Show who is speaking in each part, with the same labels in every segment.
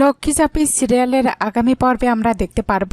Speaker 1: লক্ষ্মী চাপি সিরিয়ালের আগামী পর্বে আমরা দেখতে পারব।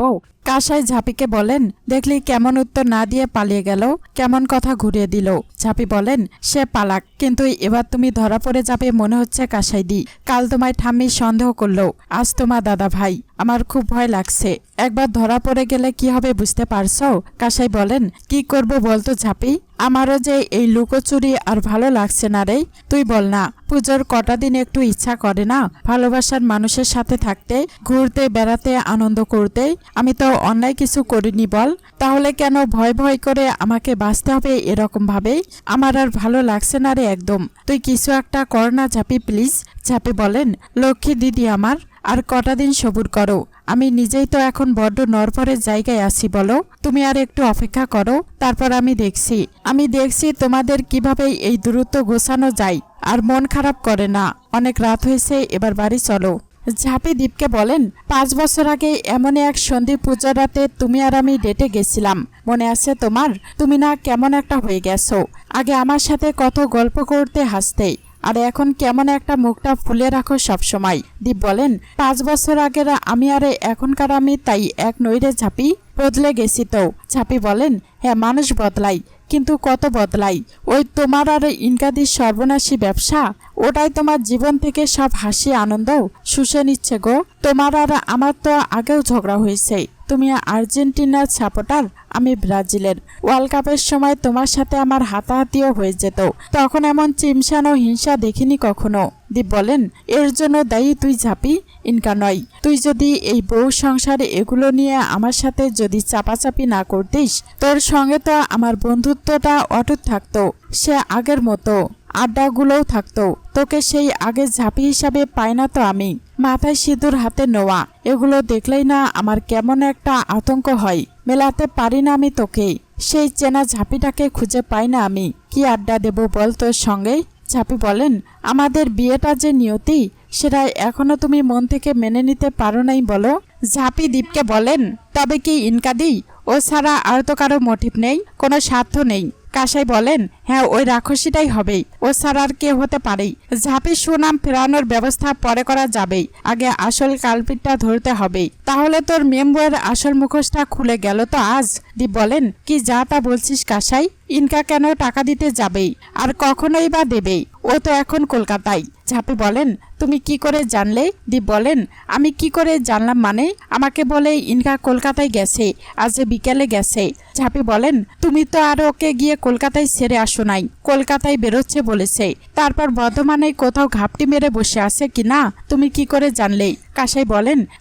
Speaker 1: কাসাই ঝাঁপিকে বলেন, দেখলি কেমন উত্তর না দিয়ে পালিয়ে গেল? কেমন কথা ঘুরিয়ে দিল? ঝাঁপি বলেন, সে পালাক, কিন্তু এবার তুমি ধরা পড়ে যাবে মনে হচ্ছে কাসাই দি কাল তোমায় ঠাম্মি সন্দেহ করল, আজ তোমার দাদা ভাই। আমার খুব ভয় লাগছে। একবার ধরা পড়ে গেলে কি হবে বুঝতে পারছ? কাসাই বলেন, কি করব বলতো ঝাঁপি? আমারও যে এই লুকোচুরি আর ভালো লাগছে না রে। তুই বল না, পুজোর কটা দিন একটু ইচ্ছা করে না? ভালোবাসার মানুষের সাথে থাকতে, ঘুরতে, বেড়াতে, আনন্দ করতে। আমি তো অন্যায় কিছু করিনি বল। তাহলে কেন ভয় ভয় করে আমাকে বাঁচতে হবে এরকম ভাবে আমার আর ভালো লাগছে না রে একদম। তুই কিছু একটা কর না ঝাপি প্লিজ ঝাপি বলেন, লক্ষ্মী দিদি আমার, আর কটা দিন সবুর করো। আমি নিজেই তো এখন বড্ড নরপরের জায়গায় আছি বলো। তুমি আর একটু অপেক্ষা করো, তারপর আমি দেখছি। আমি দেখছি তোমাদের কীভাবে এই দূরত্ব গোছানো যায়, আর মন খারাপ করে না। অনেক রাত হয়েছে, এবার বাড়ি চলো। ঝাঁপি দীপকে বলেন, পাঁচ বছর আগে এমন এক সন্ধি পূজার রাতে তুমি আর আমি ডেটে গেছিলাম। মনে আছে তোমার? তুমি না কেমন একটা হয়ে গেছো। আগে আমার সাথে কত গল্প করতে হাসতে। আর এখন কেমন একটা মুখটা ফুলে রাখো সবসময়। দীপ বলেন, পাঁচ বছর আগের আমি আর এখনকার আমি তাই এক নইরে ঝাঁপি বদলে গেছি তো। ঝাঁপি বলেন হ্যাঁ মানুষ বদলাই কিন্তু কত বদলাই? ওই তোমার আর ইনকাদির সর্বনাশী ব্যবসা? ওটাই তোমার জীবন থেকে সব হাসি আনন্দ? শুষে নিচ্ছে গো। তোমার আর আমার তো আগেও ঝগড়া হয়েছে। তুমি আর্জেন্টিনার সাপোর্টার, আমি ব্রাজিলের। ওয়ার্ল্ড কাপের সময় তোমার সাথে আমার হাতাহাতিও হয়ে যেত। তখন এমন চিমসানো হিংসা দেখিনি কখনো। দীপ বলেন, এর জন্য দায়ী তুই ঝাঁপি, ইনকা নয়। তুই যদি এই বউ সংসারে এগুলো নিয়ে আমার সাথে যদি চাপাচাপি না করতিস, তোর সঙ্গে তো আমার বন্ধুত্বটা অটুট থাকতো। সে আগের মতো। আড্ডাগুলোও থাকতো। তোকে সেই আগে ঝাঁপি হিসাবে পাই না তো আমি। মাথায় সিঁদুর, হাতে নোয়া। এগুলো দেখলেই না আমার কেমন একটা আতঙ্ক হয়। মেলাতে পারি না আমি তোকে। সেই চেনা ঝাঁপিটাকে খুঁজে পাই না আমি। কি আড্ডা দেব বল তোর সঙ্গে? ঝাঁপি বলেন, আমাদের বিয়েটা যে নিয়তি, সেটা এখনও তুমি মন থেকে মেনে নিতে পারো নাই বলো? ঝাঁপি দীপকে বলেন, তবে কি ইনকাদি? ও ছাড়া আর তো কারও মোটিভ নেই, কোনো স্বার্থ নেই। কাসাই বলেন হ্যাঁ ওই রাক্ষসীটাই হবেই। ও ছাড়া আর কে হতে পারে ঝাঁপি সুনাম ফেরানোর ব্যবস্থা পরে করা যাবেই। আগে আসল কালপিটটা ধরতে হবে তাহলে তোর মেম্বুয়ের আসল মুখোশটা খুলে গেল তো আজ? দি বলেন, কি যা তা বলছিস কাসাই? ইনকা কেন টাকা দিতে যাবে আর কখনোই বা দেবে ও তো এখন কলকাতায়। ঝাঁপি বলেন, তুমি কি করে জানলে? দি বলেন, আমি কি করে জানলাম মানে? আমাকে বলে ইনকা কলকাতায় গেছে, আজ বিকেলে গেছে। ঝাঁপি বলেন, তুমি তো আর ওকে গিয়ে কলকাতায় ছেড়ে আসো নাই, কলকাতায় বেরোচ্ছে বলেছে। তারপর বর্ধমানে কোথাও ঘাপটি মেরে বসে আছে কি না? তুমি কি করে জানলে? কাসাই বলেন